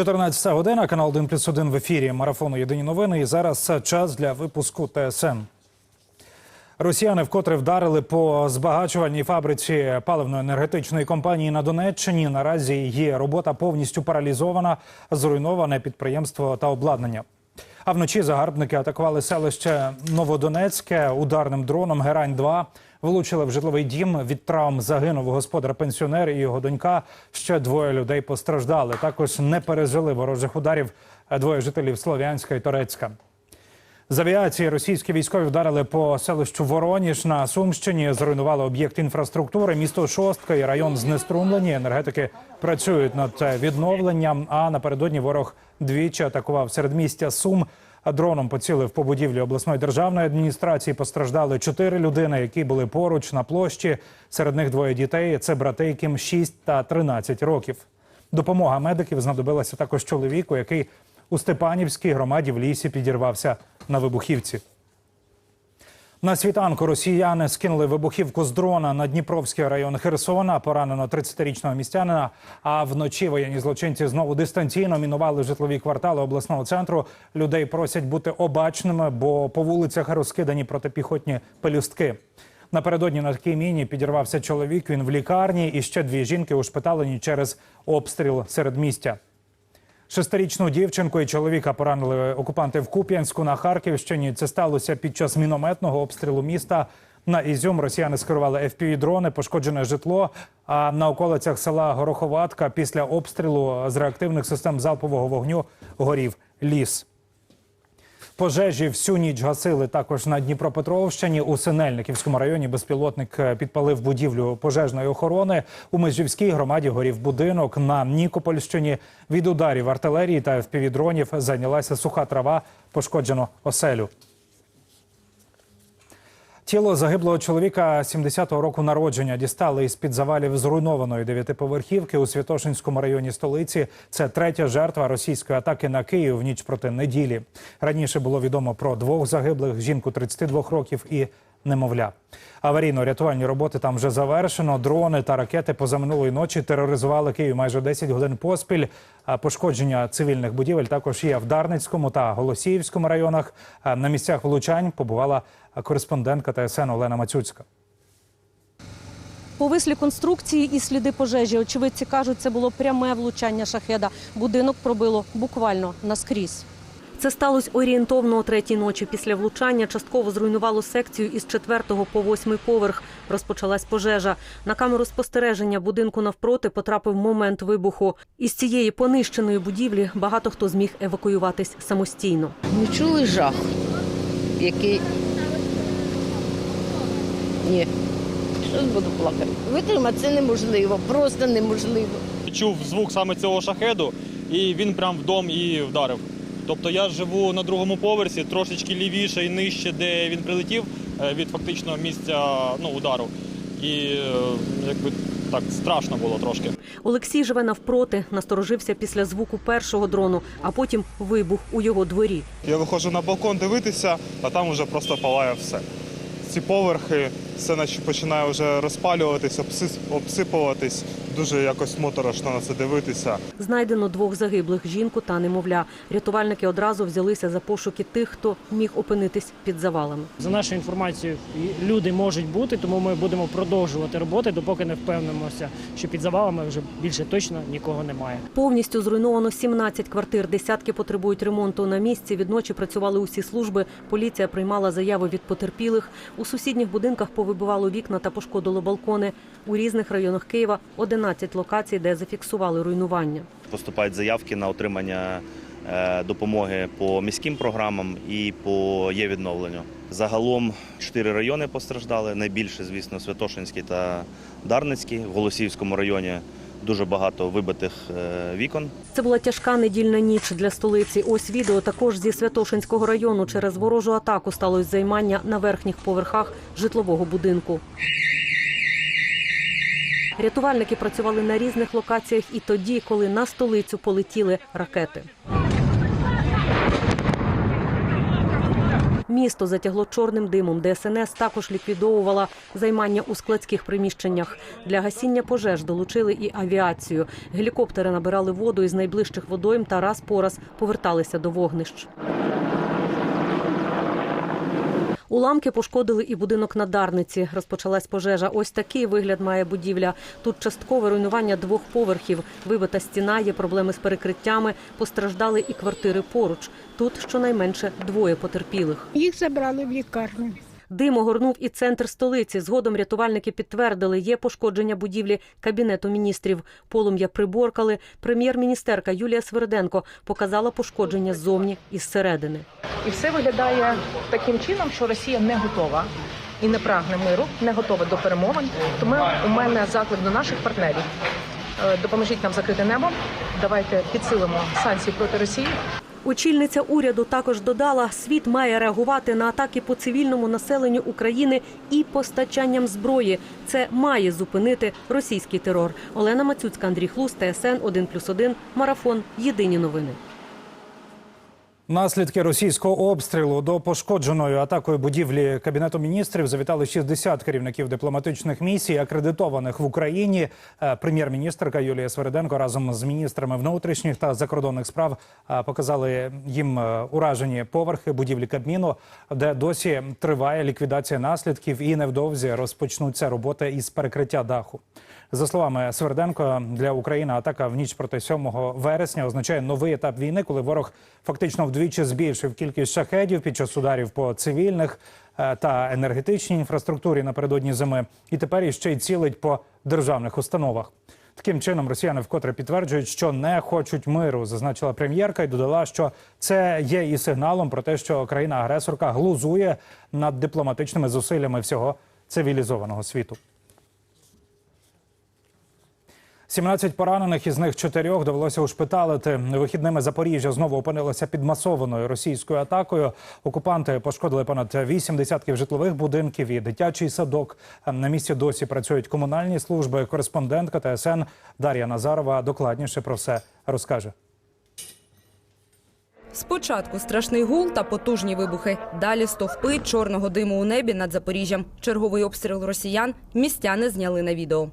14 година, канал 1 плюс 1 в ефірі марафону Єдині новини. І зараз час для випуску ТСН. Росіяни вкотре вдарили по збагачувальній фабриці паливно-енергетичної компанії на Донеччині. Наразі її робота повністю паралізована, зруйноване підприємство та обладнання. А вночі загарбники атакували селище Новодонецьке ударним дроном Герань 2 влучили в житловий дім. Від травм загинув господар пенсіонер і його донька. Ще двоє людей постраждали. Також не пережили ворожих ударів двоє жителів Слов'янська і Торецька. З авіації російські військові вдарили по селищу Вороніж на Сумщині. Зруйнували об'єкт інфраструктури. Місто Шостка і район знеструмлені. Енергетики працюють над відновленням. А напередодні ворог двічі атакував середмістя Сум. Дроном поцілив по будівлі обласної державної адміністрації. Постраждали чотири людини, які були поруч на площі. Серед них двоє дітей. Це брати, яким 6 та 13 років. Допомога медиків знадобилася також чоловіку, який у Степанівській громаді в лісі підірвався на вибухівці. На світанку росіяни скинули вибухівку з дрона на Дніпровський район Херсона. Поранено 30-річного містянина. А вночі воєнні злочинці знову дистанційно мінували житлові квартали обласного центру. Людей просять бути обачними, бо по вулицях розкидані протипіхотні пелюстки. Напередодні на такій міні підірвався чоловік. Він в лікарні, і ще дві жінки ушпиталені через обстріл серед містя. Шестирічну дівчинку і чоловіка поранили окупанти в Куп'янську на Харківщині. Це сталося під час мінометного обстрілу міста. На Ізюм росіяни скерували FPV-дрони, пошкоджене житло. А на околицях села Гороховатка після обстрілу з реактивних систем залпового вогню горів ліс. Пожежі всю ніч гасили також на Дніпропетровщині. У Синельниківському районі безпілотник е, підпалив будівлю пожежної охорони. У Межівській громаді горів будинок. На Нікопольщині від ударів артилерії та впівдронів зайнялася суха трава, пошкоджено оселю. Тіло загиблого чоловіка 70-го року народження дістали із під завалів зруйнованої дев'ятиповерхівки у Святошинському районі столиці. Це третя жертва російської атаки на Київ в ніч проти неділі. Раніше було відомо про двох загиблих: жінку 32 років і немовля. Аварійно-рятувальні роботи там вже завершено. Дрони та ракети позаминулої ночі тероризували Київ майже 10 годин поспіль. Пошкодження цивільних будівель також є в Дарницькому та Голосіївському районах. На місцях влучань побувала кореспондентка ТСН Олена Мацюцька. Повислі конструкції і сліди пожежі. Очевидці кажуть, це було пряме влучання шахеда. Будинок пробило буквально наскрізь. Це сталося орієнтовно о третій ночі. Після влучання частково зруйнувало секцію із четвертого по восьмий поверх. Розпочалась пожежа. На камеру спостереження будинку навпроти потрапив момент вибуху. Із цієї понищеної будівлі багато хто зміг евакуюватись самостійно. Ми чули жах, який. Ні. Що буду плакати? Витримати це неможливо, просто неможливо. чув звук саме цього шахеду, і він прям в дом і вдарив. Тобто я живу на другому поверсі, трошечки лівіше і нижче, де він прилетів е, від фактично місця ну, удару. І е, якби так страшно було трошки. Олексій живе навпроти, насторожився після звуку першого дрону, а потім вибух у його дворі. Я виходжу на балкон дивитися, а там вже просто палає все. Ці поверхи, все наче починає вже розпалюватись, обсис- обсипуватись. Дуже якось моторошно на це дивитися. Знайдено двох загиблих жінку та немовля. Рятувальники одразу взялися за пошуки тих, хто міг опинитись під завалами. За нашою інформацією, люди можуть бути, тому ми будемо продовжувати роботи, допоки не впевнимося, що під завалами вже більше точно нікого немає. Повністю зруйновано 17 квартир. Десятки потребують ремонту на місці. Відночі працювали усі служби. Поліція приймала заяви від потерпілих. У сусідніх будинках повибивало вікна та пошкодило балкони. У різних районах Києва 11 локацій, де зафіксували руйнування. Поступають заявки на отримання е, допомоги по міським програмам і по є відновленню. Загалом чотири райони постраждали. Найбільше, звісно, Святошинський та Дарницький. В Голосіївському районі дуже багато вибитих е, вікон. Це була тяжка недільна ніч для столиці. Ось відео також зі Святошинського району. Через ворожу атаку сталося займання на верхніх поверхах житлового будинку. Рятувальники працювали на різних локаціях і тоді, коли на столицю полетіли ракети. Місто затягло чорним димом. ДСНС також ліквідовувала займання у складських приміщеннях. Для гасіння пожеж долучили і авіацію. Гелікоптери набирали воду із найближчих водойм та раз по раз поверталися до вогнищ. Уламки пошкодили і будинок на Дарниці. Розпочалась пожежа. Ось такий вигляд має будівля. Тут часткове руйнування двох поверхів. Вибита стіна, є проблеми з перекриттями. Постраждали і квартири поруч. Тут щонайменше двоє потерпілих. Їх забрали в лікарню. Дим огорнув і центр столиці. Згодом рятувальники підтвердили, є пошкодження будівлі кабінету міністрів. Полум'я приборкали. Прем'єр-міністерка Юлія Сверденко показала пошкодження ззовні і зсередини. І все виглядає таким чином, що Росія не готова і не прагне миру, не готова до перемовин. Тому у мене заклик до наших партнерів. Е, Допоможіть нам закрити небо. Давайте підсилимо санкції проти Росії. Очільниця уряду також додала, світ має реагувати на атаки по цивільному населенню України і постачанням зброї. Це має зупинити російський терор. Олена Мацюцька, Андрій Хлус, ТСН 1+,1, Марафон. Єдині новини. Наслідки російського обстрілу до пошкодженої атакою будівлі кабінету міністрів завітали 60 керівників дипломатичних місій, акредитованих в Україні. Е, Прем'єр-міністрка Юлія Свериденко разом з міністрами внутрішніх та закордонних справ е, показали їм е, уражені поверхи будівлі Кабміну, де досі триває ліквідація наслідків, і невдовзі розпочнуться роботи із перекриття даху. За словами Сверденко, для України атака в ніч проти 7 вересня означає новий етап війни, коли ворог фактично вдвічі збільшив кількість шахедів під час ударів по цивільних е, та енергетичній інфраструктурі напередодні зими, і тепер іще й цілить по державних установах. Таким чином, росіяни вкотре підтверджують, що не хочуть миру, зазначила прем'єрка, і додала, що це є і сигналом про те, що країна-агресорка глузує над дипломатичними зусиллями всього цивілізованого світу. 17 поранених, із них чотирьох довелося ушпиталити. Вихідними Запоріжжя знову опинилося під масованою російською атакою. Окупанти пошкодили понад вісім десятків житлових будинків і дитячий садок. На місці досі працюють комунальні служби. Кореспондентка ТСН Дар'я Назарова докладніше про все розкаже. Спочатку страшний гул та потужні вибухи. Далі стовпи чорного диму у небі над Запоріжжям. Черговий обстріл росіян містяни зняли на відео.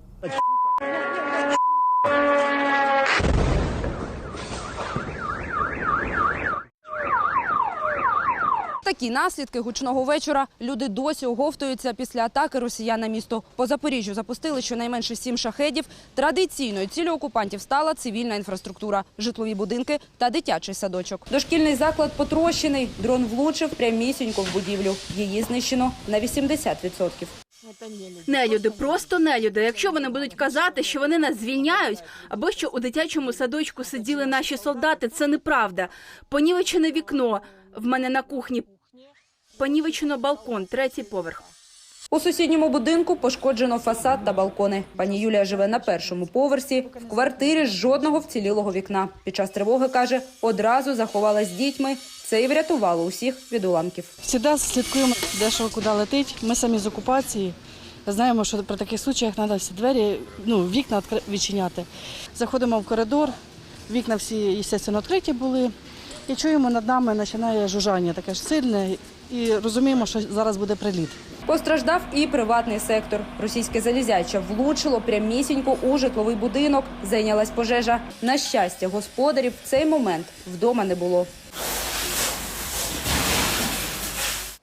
Такі наслідки гучного вечора. Люди досі оговтуються після атаки росіян на місто. По Запоріжжю запустили щонайменше сім шахедів. Традиційною цілею окупантів стала цивільна інфраструктура, житлові будинки та дитячий садочок. Дошкільний заклад потрощений. Дрон влучив прямісінько в будівлю. Її знищено на 80%. Нелюди, просто нелюди. Якщо вони будуть казати, що вони нас звільняють, або що у дитячому садочку сиділи наші солдати, це неправда. Понівечене вікно в мене на кухні. Понівечено балкон, третій поверх. У сусідньому будинку пошкоджено фасад та балкони. Пані Юлія живе на першому поверсі. В квартирі жодного вцілілого вікна. Під час тривоги каже, одразу заховалась з дітьми. Це і врятувало усіх від уламків. Всегда слідкуємо, де що куди летить. Ми самі з окупації. Знаємо, що при таких случаях треба всі двері, ну, вікна відчиняти. Заходимо в коридор, вікна всі, звісно, відкриті були. І чуємо над нами починає жужжання таке ж сильне. І розуміємо, що зараз буде приліт. Постраждав і приватний сектор. Російське залізяче влучило прямісінько у житловий будинок. Зайнялась пожежа. На щастя, господарів в цей момент вдома не було.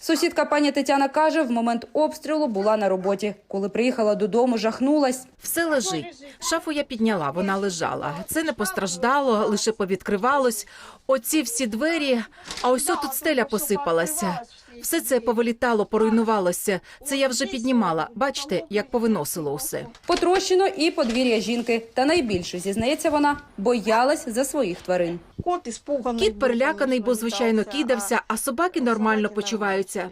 Сусідка пані Тетяна каже, в момент обстрілу була на роботі. Коли приїхала додому, жахнулась. Все лежить. Шафу я підняла, вона лежала. Це не постраждало, лише повідкривалось. Оці всі двері, а ось тут стеля посипалася. Все це повилітало, поруйнувалося. Це я вже піднімала. Бачите, як повиносило усе. Потрощено і подвір'я жінки. Та найбільше, зізнається вона, боялась за своїх тварин. Кіт переляканий, бо звичайно кидався, а собаки нормально почуваються.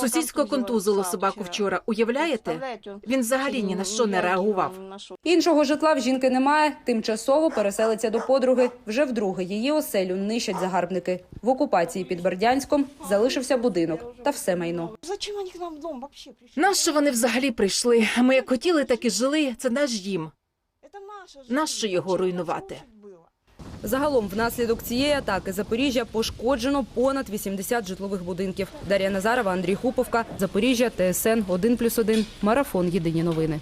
Сусідського контузило собаку вчора. Уявляєте? Він взагалі ні на що не реагував. Іншого житла в жінки немає. Тимчасово переселиться до подруги. Вже вдруге її оселю нищать загарбники. В окупації під Бердянськом залишився будинок та все майно. Нащо вони взагалі прийшли? Ми як хотіли, так і жили. Це наш дім. Нащо його руйнувати? Загалом, внаслідок цієї атаки Запоріжжя пошкоджено понад 80 житлових будинків. Дар'я Назарова, Андрій Хуповка, Запоріжжя, ТСН 1+,1, Марафон. Єдині новини.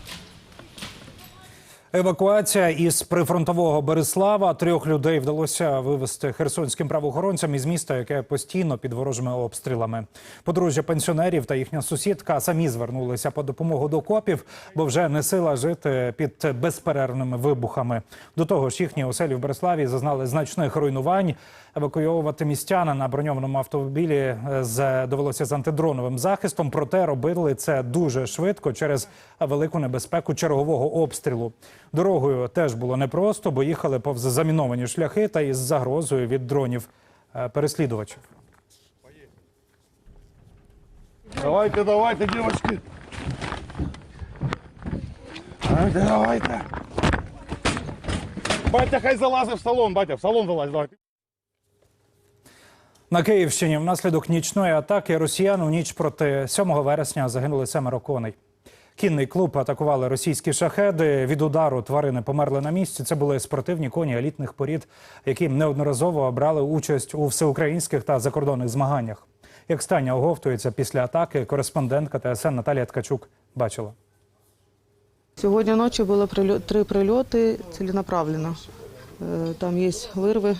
Евакуація із прифронтового Береслава трьох людей вдалося вивезти херсонським правоохоронцям із міста, яке постійно під ворожими обстрілами. Подружжя пенсіонерів та їхня сусідка самі звернулися по допомогу до копів, бо вже не сила жити під безперервними вибухами. До того ж, їхні оселі в Береславі зазнали значних руйнувань. Евакуйовувати містяна на броньованому автомобілі е, з довелося з антидроновим захистом. Проте робили це дуже швидко через велику небезпеку чергового обстрілу. Дорогою теж було непросто, бо їхали повз заміновані шляхи та із загрозою від дронів е, переслідувачів. Давайте, давайте, девочки. Давайте, давайте. Батя хай залазить в салон, батя, в салон залазь, давай. На Київщині внаслідок нічної атаки росіян у ніч проти 7 вересня загинули семеро коней. Кінний клуб атакували російські шахеди. Від удару тварини померли на місці. Це були спортивні коні елітних порід, які неодноразово брали участь у всеукраїнських та закордонних змаганнях. Як стання оговтується після атаки, кореспондентка ТСН Наталія Ткачук бачила. Сьогодні ночі було три прильоти ціленаправленно. Е, Там є вирви.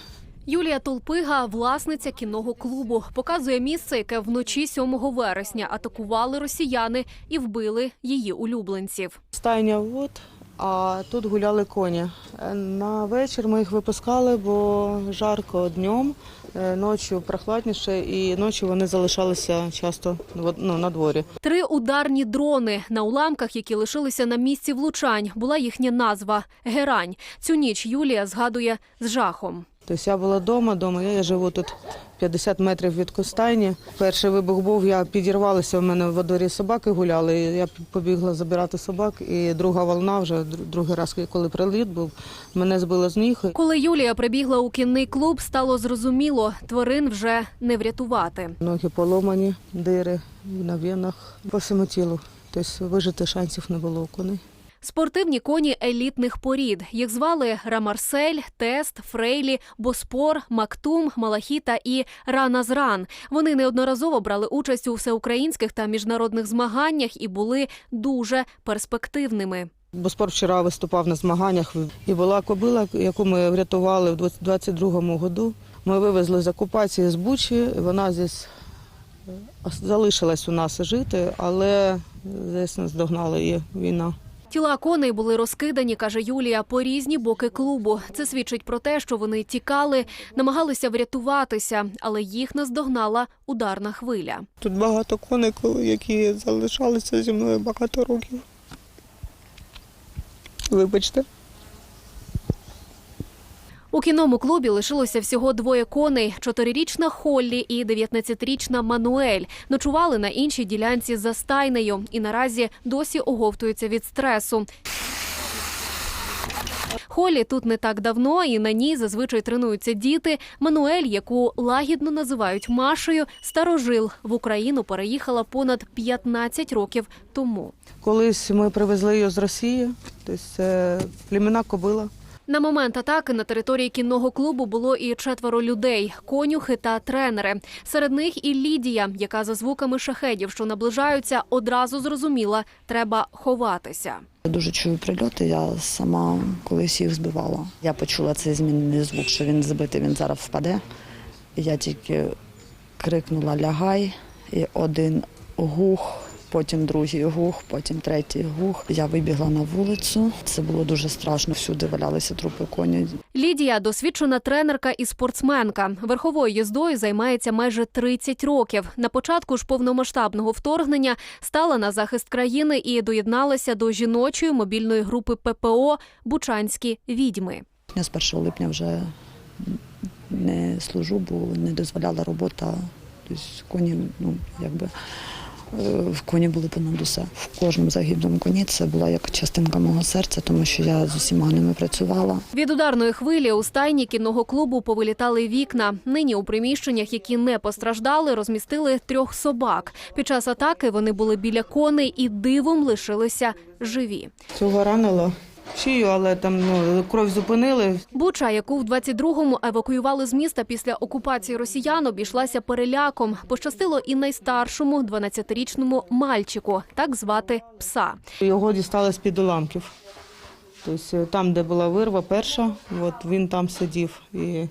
Юлія Толпига, власниця кінного клубу, показує місце, яке вночі 7 вересня атакували росіяни і вбили її улюбленців. Стайня от, а тут гуляли коні. Е, На вечір ми їх випускали, бо жарко днем, е, ночі прохладніше, і ночі вони залишалися часто ну, на дворі. Три ударні дрони на уламках, які лишилися на місці влучань, була їхня назва Герань. Цю ніч Юлія згадує з жахом. Тобто я була вдома, дома, я живу тут 50 метрів від Костайні. Перший вибух був, я підірвалася, у мене во дворі собаки гуляли, і я побігла забирати собак. І друга волна, вже другий раз, коли приліт був, мене збило з ніг. Коли Юлія прибігла у кінний клуб, стало зрозуміло, тварин вже не врятувати. Ноги поломані, дири на венах, по всьому тілу. Тобто вижити шансів не було у коней. Спортивні коні елітних порід. Їх звали Рамарсель, Тест, Фрейлі, Боспор, Мактум, Малахіта і Раназран. Вони неодноразово брали участь у всеукраїнських та міжнародних змаганнях і були дуже перспективними. Бо спорт вчора виступав на змаганнях і була кобила, яку ми врятували в 22-му году. Ми вивезли з окупації з Бучі. Вона здесь залишилась у нас жити, але здесь нас догнала і війна. Тіла коней були розкидані, каже Юлія, по різні боки клубу. Це свідчить про те, що вони тікали, намагалися врятуватися, але їх наздогнала ударна хвиля. Тут багато коней, які залишалися зі мною багато років. Вибачте. У кінному клубі лишилося всього двоє коней: чотирирічна Холлі і 19-річна Мануель. Ночували на іншій ділянці за стайнею і наразі досі оговтуються від стресу. Холі тут не так давно, і на ній зазвичай тренуються діти. Мануель, яку лагідно називають Машею, старожил в Україну переїхала понад 15 років тому. Колись ми привезли її з Росії, тобто це племена кобила. На момент атаки на території кінного клубу було і четверо людей: конюхи та тренери. Серед них і Лідія, яка за звуками шахедів, що наближаються, одразу зрозуміла, треба ховатися. Я дуже чую прильоти. Я сама колись їх збивала. Я почула цей змінний звук, що він збитий, він зараз впаде. Я тільки крикнула Лягай, і один гух, потім другий гух, потім третій гух. Я вибігла на вулицю. Це було дуже страшно. Всюди валялися трупи коні. Лідія досвідчена тренерка і спортсменка. Верховою їздою займається майже 30 років. На початку ж повномасштабного вторгнення стала на захист країни і доєдналася до жіночої мобільної групи ППО Бучанські відьми. Я з 1 липня вже не служу, бо не дозволяла робота. Тобто коні, ну якби в коні були понад усе. В кожному загиблому коні це була як частинка мого серця, тому що я з усіма ними працювала. Від ударної хвилі у стайні кінного клубу повилітали вікна. Нині у приміщеннях, які не постраждали, розмістили трьох собак. Під час атаки вони були біля коней і дивом лишилися живі. Цього ранило, шию, але там ну, кров зупинили. Буча, яку в 22-му евакуювали з міста після окупації росіян, обійшлася переляком. Пощастило і найстаршому 12-річному мальчику, так звати пса. Його дістали з-під уламків. Тобто там, де була вирва перша, от він там сидів і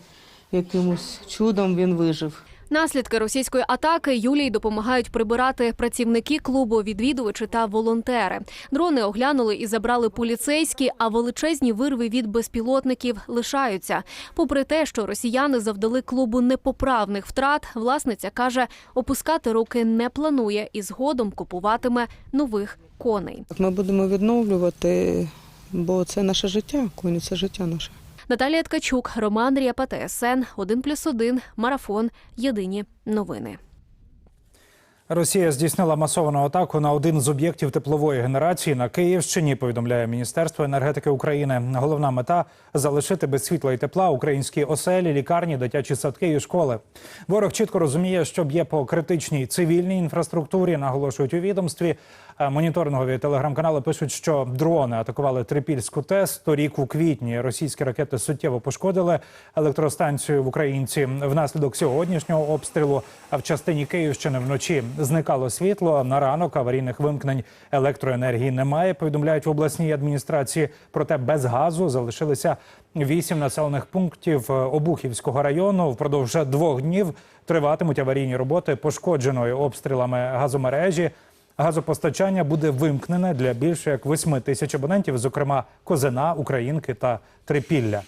якимось чудом він вижив. Наслідки російської атаки Юлії допомагають прибирати працівники клубу, відвідувачі та волонтери. Дрони оглянули і забрали поліцейські, а величезні вирви від безпілотників лишаються. Попри те, що росіяни завдали клубу непоправних втрат, власниця каже, опускати руки не планує і згодом купуватиме нових коней. Ми будемо відновлювати, бо це наше життя, коні це життя наше. Наталія Ткачук, Роман Рєпа, ТСН, 1+,1, Марафон. Єдині новини. Росія здійснила масовану атаку на один з об'єктів теплової генерації на Київщині. Повідомляє Міністерство енергетики України. Головна мета залишити без світла і тепла українські оселі, лікарні, дитячі садки і школи. Ворог чітко розуміє, що б'є по критичній цивільній інфраструктурі. Наголошують у відомстві. Моніторингові телеграм-канали пишуть, що дрони атакували Трипільську ТЕС. Торік у квітні російські ракети суттєво пошкодили електростанцію в Українці. Внаслідок сьогоднішнього обстрілу а в частині Київщини вночі зникало світло. На ранок аварійних вимкнень електроенергії немає. Повідомляють в обласній адміністрації. Проте без газу залишилися вісім населених пунктів е, Обухівського району. Впродовж двох днів триватимуть аварійні роботи пошкодженої обстрілами газомережі. Газопостачання буде вимкнене для більше як 8 тисяч абонентів, зокрема Козина, Українки та Трипілля.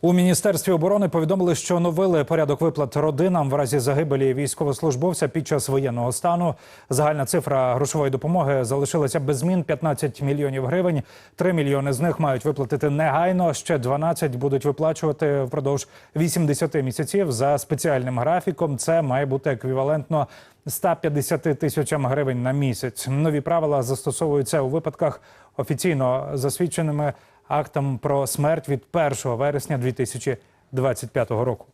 У міністерстві оборони повідомили, що оновили порядок виплат родинам в разі загибелі військовослужбовця під час воєнного стану. Загальна цифра грошової допомоги залишилася без змін 15 мільйонів гривень. 3 мільйони з них мають виплатити негайно. Ще 12 будуть виплачувати впродовж 80 місяців за спеціальним графіком. Це має бути еквівалентно 150 тисячам гривень на місяць. Нові правила застосовуються у випадках офіційно засвідченими актом про смерть від 1 вересня 2025 року.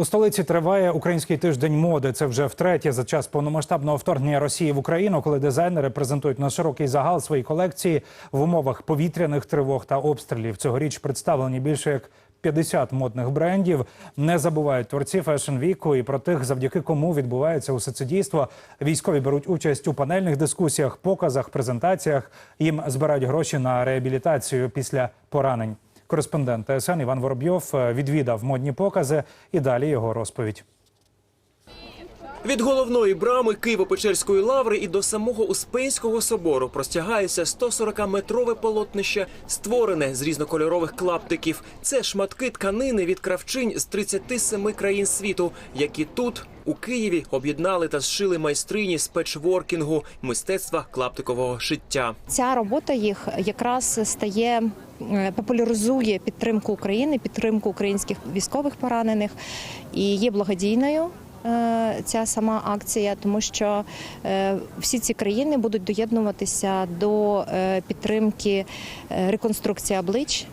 У столиці триває український тиждень моди. Це вже втретє за час повномасштабного вторгнення Росії в Україну, коли дизайнери презентують на широкий загал свої колекції в умовах повітряних тривог та обстрілів. Цьогоріч представлені більше як 50 модних брендів. Не забувають творці фешн віку і про тих, завдяки кому відбувається усе це дійство. Військові беруть участь у панельних дискусіях, показах, презентаціях. Їм збирають гроші на реабілітацію після поранень. Кореспондент ТСН Іван Воробйов е, відвідав модні покази і далі його розповідь. Від головної брами Києво-Печерської лаври і до самого Успенського собору простягається 140-метрове полотнище, створене з різнокольорових клаптиків. Це шматки тканини від кравчинь з 37 країн світу, які тут, у Києві, об'єднали та зшили майстрині з печворкінгу, мистецтва клаптикового шиття. Ця робота їх якраз стає е, популяризує підтримку України, підтримку українських військових поранених і є благодійною. Е, Ця сама акція, тому що е, всі ці країни будуть доєднуватися до е, підтримки реконструкції облич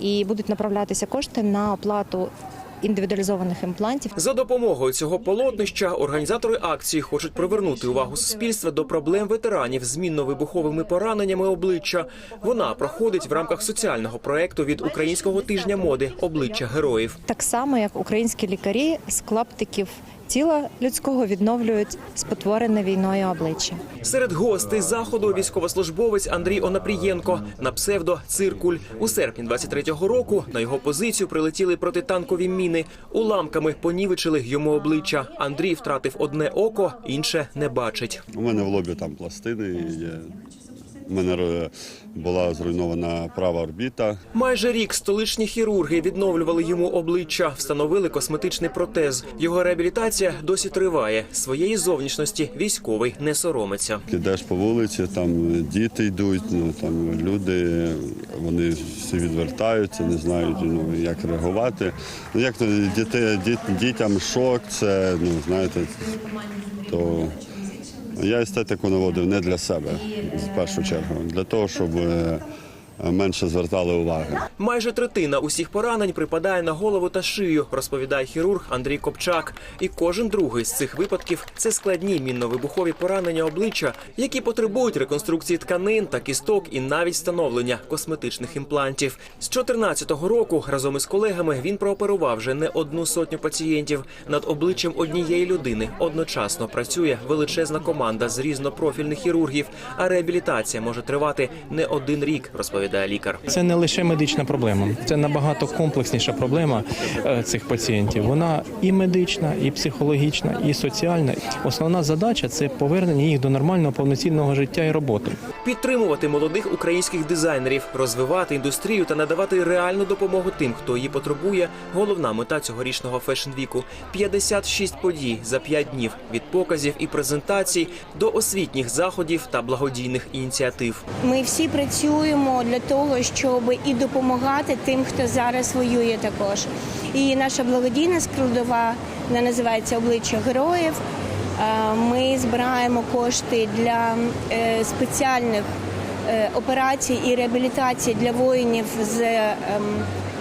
і будуть направлятися кошти на оплату індивідуалізованих імплантів. За допомогою цього полотнища організатори акції хочуть привернути увагу суспільства до проблем ветеранів з мінно-вибуховими пораненнями обличчя. Вона проходить в рамках соціального проекту від українського тижня моди обличчя героїв. Так само, як українські лікарі з клаптиків тіла людського відновлюють спотворене війною обличчя. Серед гостей заходу військовослужбовець Андрій Онапрієнко на псевдо Циркуль. У серпні 23-го року на його позицію прилетіли протитанкові міни. Уламками понівечили йому обличчя. Андрій втратив одне око, інше не бачить. У мене в лобі там пластини є. У мене була зруйнована права орбіта. Майже рік столичні хірурги відновлювали йому обличчя, встановили косметичний протез. Його реабілітація досі триває. Своєї зовнішності військовий не соромиться. Ідеш по вулиці, там діти йдуть, ну там люди, вони всі відвертаються, не знають, ну як реагувати. Ну як то діти, діт, дітям шок, це ну знаєте, то я естетику наводив не для себе в першу чергу, для того, щоб е, менше звертали уваги. Майже третина усіх поранень припадає на голову та шию, розповідає хірург Андрій Копчак. І кожен другий з цих випадків це складні мінно-вибухові поранення обличчя, які потребують реконструкції тканин та кісток і навіть встановлення косметичних імплантів. З 14-го року разом із колегами він прооперував вже не одну сотню пацієнтів. Над обличчям однієї людини одночасно працює величезна команда з різнопрофільних хірургів, а реабілітація може тривати не один рік, розповідає лікар. Це не лише медична проблема, це набагато комплексніша проблема е, цих пацієнтів. Вона і медична, і психологічна, і соціальна. Основна задача це повернення їх до нормального повноцінного життя і роботи. Підтримувати молодих українських дизайнерів, розвивати індустрію та надавати реальну допомогу тим, хто її потребує. Головна мета цьогорічного фешн-віку – 56 подій за 5 днів від показів і презентацій до освітніх заходів та благодійних ініціатив. Ми всі працюємо для того, щоб і допомагати тим, хто зараз воює також. І наша благодійна складова, вона називається обличчя героїв. Е, Ми збираємо кошти для е, спеціальних е, операцій і реабілітації для воїнів з ем,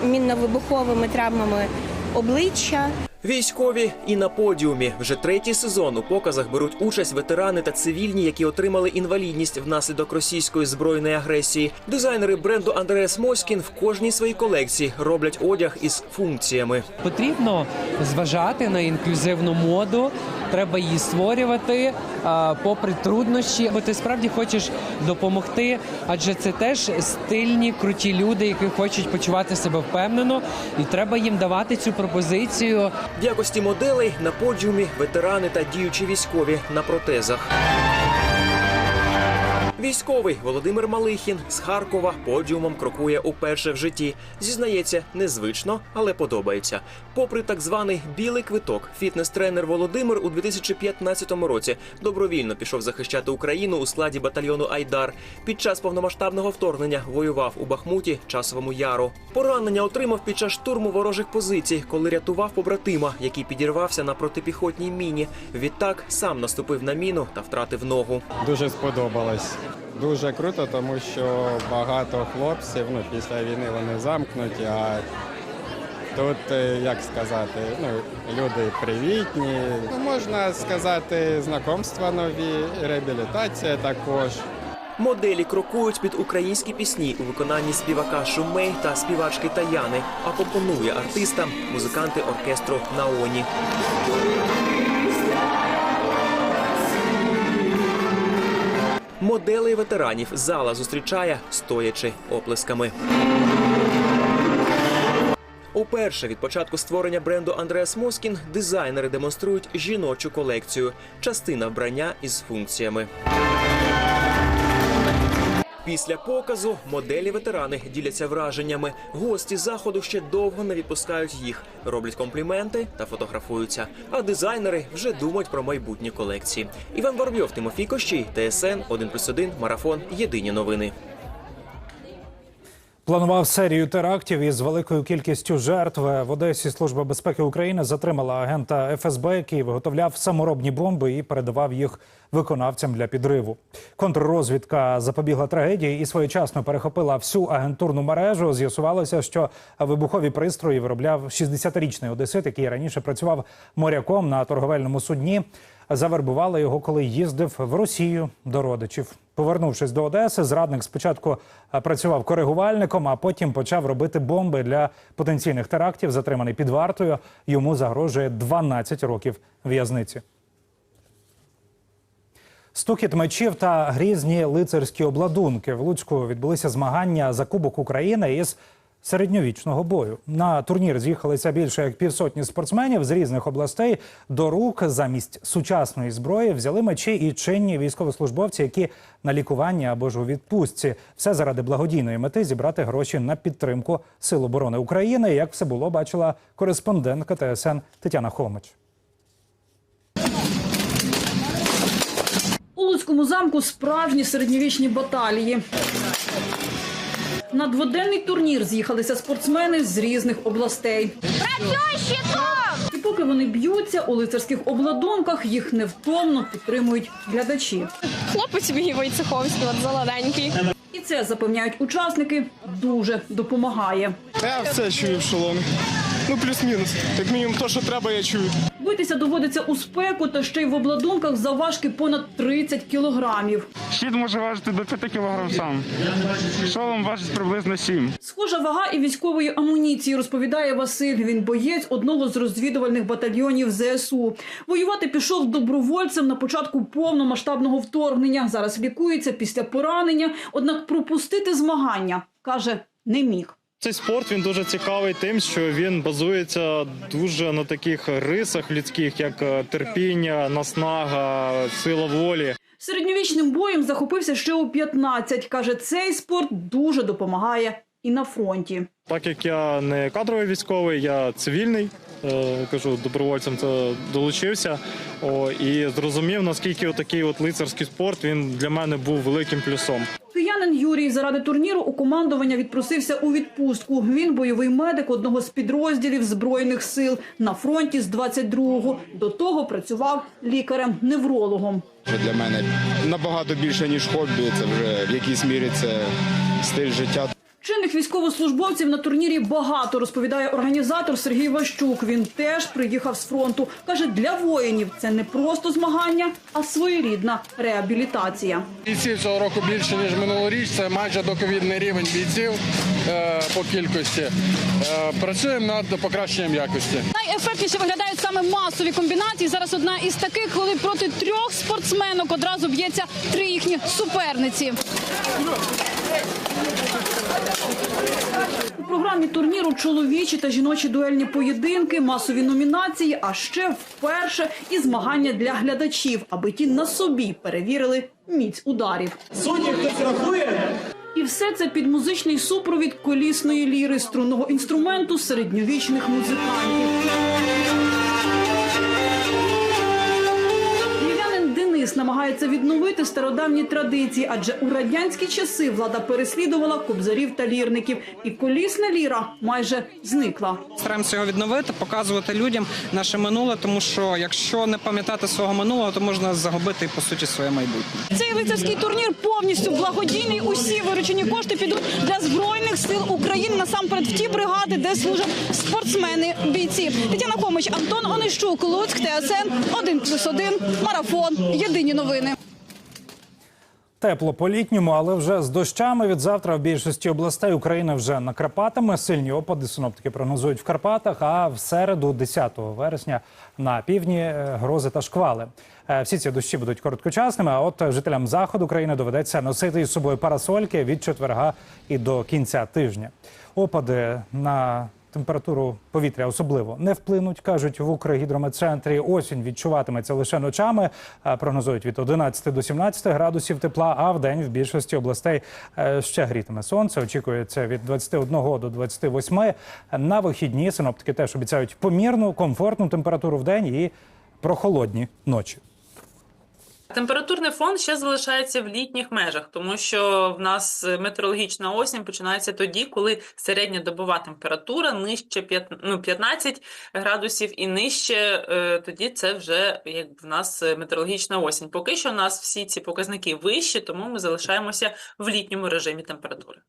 мінно-вибуховими травмами обличчя. Військові і на подіумі вже третій сезон у показах беруть участь ветерани та цивільні, які отримали інвалідність внаслідок російської збройної агресії. Дизайнери бренду Андреас Моськін в кожній своїй колекції роблять одяг із функціями. Потрібно зважати на інклюзивну моду. Треба її створювати попри труднощі, бо ти справді хочеш допомогти, адже це теж стильні, круті люди, які хочуть почувати себе впевнено, і треба їм давати цю пропозицію. В якості моделей на подіумі ветерани та діючі військові на протезах. Військовий Володимир Малихін з Харкова подіумом крокує уперше в житті. Зізнається, незвично, але подобається. Попри так званий білий квиток, фітнес-тренер Володимир у 2015 році добровільно пішов захищати Україну у складі батальйону Айдар. Під час повномасштабного вторгнення воював у Бахмуті, часовому яру. Поранення отримав під час штурму ворожих позицій, коли рятував побратима, який підірвався на протипіхотній міні. Відтак сам наступив на міну та втратив ногу. Дуже сподобалось. Дуже круто, тому що багато хлопців ну, після війни вони замкнуті, а тут, е, як сказати, ну, люди привітні. Ну, можна сказати, знайомства нові, реабілітація також. Моделі крокують під українські пісні у виконанні співака Шумей та співачки Таяни. А компонує артистам музиканти оркестру Наоні. Моделей ветеранів зала зустрічає стоячи оплесками. Уперше від початку створення бренду Андреас Москін дизайнери демонструють жіночу колекцію, частина вбрання із функціями. Після показу моделі ветерани діляться враженнями. Гості заходу ще довго не відпускають їх, роблять компліменти та фотографуються. А дизайнери вже думають про майбутні колекції. Іван Воробйов, Тимофій Кощій, ТСН 1+,1, Марафон. Єдині новини. Планував серію терактів із великою кількістю жертв. В Одесі Служба безпеки України затримала агента ФСБ, який виготовляв саморобні бомби і передавав їх виконавцям для підриву. Контррозвідка запобігла трагедії і своєчасно перехопила всю агентурну мережу. З'ясувалося, що вибухові пристрої виробляв 60-річний одесит, який раніше працював моряком на торговельному судні. Завербували його, коли їздив в Росію до родичів. Повернувшись до Одеси, зрадник спочатку е, працював коригувальником, а потім почав робити бомби для потенційних терактів. Затриманий під вартою. Йому загрожує 12 років в'язниці. Стукіт мечів та грізні лицарські обладунки в Луцьку відбулися змагання за Кубок України із середньовічного бою. На турнір з'їхалися більше як півсотні спортсменів з різних областей. До рук замість сучасної зброї взяли мечі і чинні військовослужбовці, які на лікуванні або ж у відпустці. Все заради благодійної мети зібрати гроші на підтримку Сил оборони України. Як все було, бачила кореспондентка ТСН Тетяна Хомич. У Луцькому замку справжні середньовічні баталії. На дводенний турнір з'їхалися спортсмени з різних областей. Працюй щитом! І поки вони б'ються у лицарських обладунках, їх невтомно підтримують глядачі. Хлопець мій Войцеховський, от золоденький. І це запевняють учасники дуже допомагає. Я все чую в шоломі. Ну, плюс-мінус. Як мінімум, то, що треба, я чую. Битися доводиться у спеку та ще й в обладунках заважки понад 30 кілограмів. Щит може важити до 5 кг сам. Шолом важить приблизно 7. Схожа вага і військової амуніції, розповідає Василь. Він боєць одного з розвідувальних батальйонів ЗСУ. Воювати пішов добровольцем на початку повномасштабного вторгнення. Зараз лікується після поранення, однак пропустити змагання, каже, не міг. Цей спорт він дуже цікавий тим, що він базується дуже на таких рисах людських, як е, терпіння, наснага, сила волі. Середньовічним боєм захопився ще у 15. Каже, цей спорт дуже допомагає і на фронті. Так як я не кадровий військовий, я цивільний. Е, Кажу, добровольцем це долучився о, і зрозумів, наскільки такий от лицарський спорт він для мене був великим плюсом. Киянин Юрій заради турніру у командування відпросився у відпустку. Він бойовий медик одного з підрозділів збройних сил на фронті з 22-го. До того працював лікарем-неврологом. Для мене набагато більше, ніж хобі. Це вже в якійсь мірі це стиль життя. Чинних військовослужбовців на турнірі багато, розповідає організатор Сергій Ващук. Він теж приїхав з фронту. Каже, для воїнів це не просто змагання, а своєрідна реабілітація. Бійців цього року більше, ніж минулоріч. Це майже доковідний рівень бійців е, по кількості. Е, працюємо над покращенням якості. Найефектніше виглядають саме масові комбінації. Зараз одна із таких, коли проти трьох спортсменок одразу б'ється три їхні суперниці. У програмі турніру чоловічі та жіночі дуельні поєдинки, масові номінації, а ще вперше і змагання для глядачів, аби ті на собі перевірили міць ударів. Судді хтось рахує? І все це під музичний супровід колісної ліри струнного інструменту середньовічних музикантів. Намагається відновити стародавні традиції, адже у радянські часи влада переслідувала кобзарів та лірників, і колісна ліра майже зникла. Стараємося його відновити, показувати людям наше минуле, тому що якщо не пам'ятати свого минулого, то можна загубити по суті своє майбутнє. Цей лицарський турнір повністю благодійний. Усі виручені кошти підуть для збройних сил України насамперед в ті бригади, де служать спортсмени, бійці. Тетяна Хомич, Антон Онищук, Луцьк, ТСН 1+,1, Марафон. Єдині новини. Тепло по літньому, але вже з дощами від завтра в більшості областей України вже накрапатиме. Сильні опади синоптики прогнозують в Карпатах. А в середу, 10 вересня, на півдні е, грози та шквали. Е, Всі ці дощі будуть короткочасними. А от жителям заходу країни доведеться носити із собою парасольки від четверга і до кінця тижня. Опади на температуру повітря особливо не вплинуть, кажуть в Укргідрометцентрі. Осінь відчуватиметься лише ночами. Прогнозують від 11 до 17 градусів тепла. А в день в більшості областей е, ще грітиме сонце. Очікується від 21 до 28. На вихідні синоптики теж обіцяють помірну, комфортну температуру в день і прохолодні ночі. Температурний фон ще залишається в літніх межах, тому що в нас метеорологічна осінь починається тоді, коли середня добова температура нижче 5, ну, 15 градусів і нижче, е, тоді це вже як в нас метеорологічна осінь. Поки що у нас всі ці показники вищі, тому ми залишаємося в літньому режимі температури.